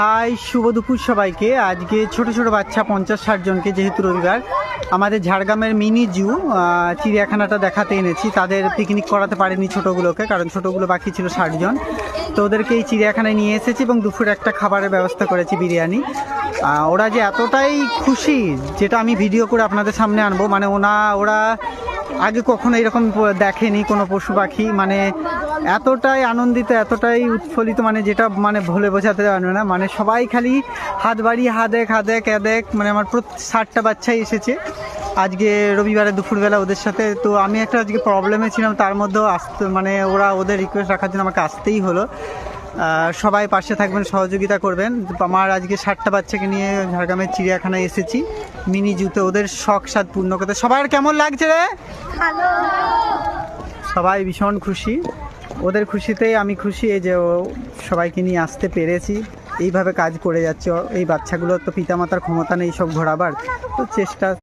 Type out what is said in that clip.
High, শুভ দুপুর সবাইকে। আজকে ছোট ছোট বাচ্চা, পঞ্চাশ ষাট জনকে যেহেতু রবিবার, আমাদের ঝাড়গ্রামের মিনি জু চিড়িয়াখানাটা দেখাতে এনেছি। তাদের পিকনিক করাতে পারেনি ছোটোগুলোকে, কারণ ছোটোগুলো বাকি ছিল ষাট জন। তো ওদেরকে এই চিড়িয়াখানায় নিয়ে এসেছি এবং দুপুরে একটা খাবারের ব্যবস্থা করেছি, বিরিয়ানি। ওরা যে এতটাই খুশি, যেটা আমি ভিডিও করে আপনাদের সামনে আনব মানে ওনা, ওরা আগে কখনো এরকম দেখেনি কোনো পশু পাখি। মানে এতটাই আনন্দিত এতটাই উৎফুল্লিত মানে যেটা মানে ভুলে বোঝাতে পারবে না। মানে সবাই খালি হাত বাড়িয়ে হাদেক হাদেক এদেক মানে আমার ষাটটা বাচ্চাই এসেছে। আজকে রবিবারে দুপুরবেলা ওদের সাথে। তো আমি একটা আজকে প্রবলেমে ছিলাম তার মধ্যেও আসতে মানে ওরা ওদের রিকোয়েস্ট রাখার জন্য আমাকে আসতেই হলো। সবাই পাশে থাকবেন সহযোগিতা করবেন। আমার আজকে ষাটটা বাচ্চাকে নিয়ে ঝাড়গ্রামের চিড়িয়াখানায় এসেছি। মিনি জুতে ওদের শখ স্বাদ পূর্ণ করতে। সবার কেমন লাগছে রে? সবাই ভীষণ খুশি। ওদের খুশিতেই আমি খুশি এই যে সবাইকে নিয়ে আসতে পেরেছি। এইভাবে কাজ করে যাচ্ছে। এই বাচ্চাগুলোর তো পিতামাতার ক্ষমতা নেই সব ঘোরাবার। তো চেষ্টা